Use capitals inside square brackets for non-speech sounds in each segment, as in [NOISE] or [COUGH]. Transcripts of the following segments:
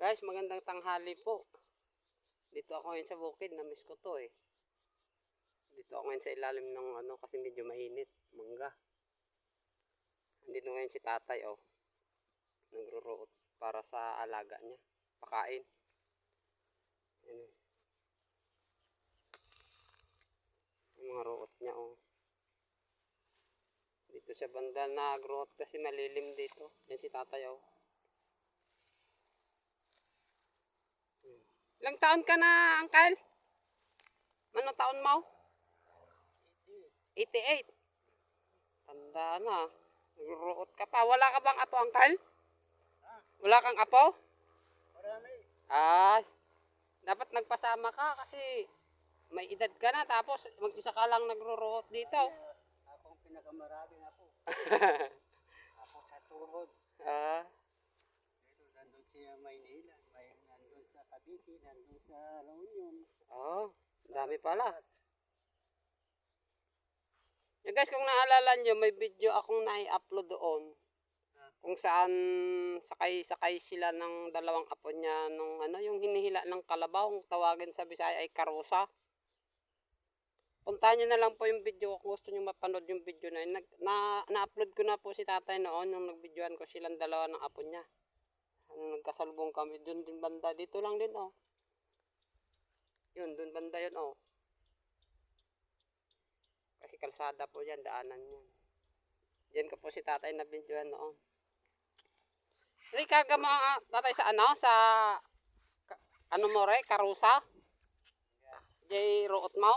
Guys, magandang tanghali po. Dito ako ngayon sa bukid, na-miss ko to eh. Dito ako ngayon sa ilalim ng ano kasi medyo mainit, mangga. Andito ngayon si tatay oh. Nagro-root para sa alaga niya. Pakain. Eh. Yung mga root niya oh. Dito sa banda nag-root kasi malilim dito. Yan si tatay oh. Ilang taon ka na, Uncle? Anong taon mo? 88. Tanda na. Nagruruot ka pa. Wala ka bang apo, Uncle? Wala kang apo? Marami. Ay. Dapat nagpasama ka kasi may edad ka na tapos mag-isa ka lang nagruruot dito. Ako ang pinakamaraming ako. [LAUGHS] ako sa tuhod. Ah, Pero nandun siya Maynila. May nandun sa Union. oh, dami pala. Yeah, guys, kung naalala nyo, may video akong nai-upload doon. Kung saan sakay-sakay sila ng dalawang apo niya nung ano, yung hinihila ng kalabaw, tawagin sa Bisaya ay karusa. Puntahan nyo na lang po yung video kung gusto nyo mapanood yung video na yun. Na-upload ko na po si tatay noon nung nagvideoan ko silang dalawa ng apo niya. Nagkasalubong kami, dun din banda. Dito lang din, oh. Yun, dun banda yun, oh. Kasi kalsada po yan, daanan yan. Diyan ko po si tatay na videoan noon. Hindi, karga mo ah, tatay sa ano? Sa, ka- ano mo re? Karusa? Jay root mo?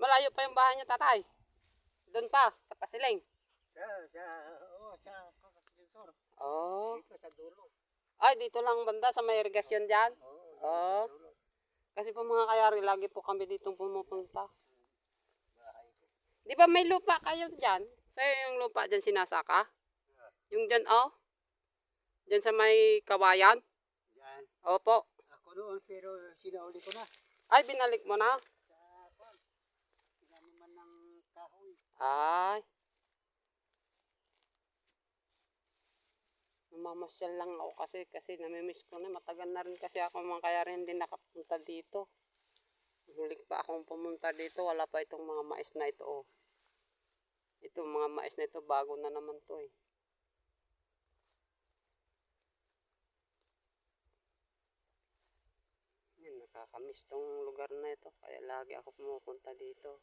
Malayo pa yung bahay niya, tatay. Doon pa, sa Pasiling. Sa, sa, oh, sa Kakaslinsor. Oh. Dito sa dulo. Ay, dito lang banda sa may irrigation dyan. Oo. Oh. Sa dulo. Kasi po mga kayari, lagi po kami dito pumupunta. Di ba may lupa kayo dyan? Sa'yo yung lupa dyan sinasaka? Yung dyan, oh. Dyan sa may kawayan? Yan. Opo. Ako noon, pero sinauli ko na. Ay, binalik mo na? Sa, kwan, pinaniman ng kahoy. Ay. Namamasyal lang ako kasi kasi namimiss ko na matagal na rin kasi ako mga kaya rin hindi nakapunta dito. Huling pa akong pumunta dito, wala pa itong mga mais na ito. Oh. Ito mga mais na ito, bago na naman to eh. Nakakamiss tong lugar na ito, kaya lagi ako pumupunta dito.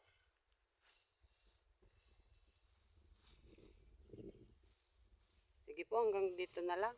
Sige po, hanggang dito na lang.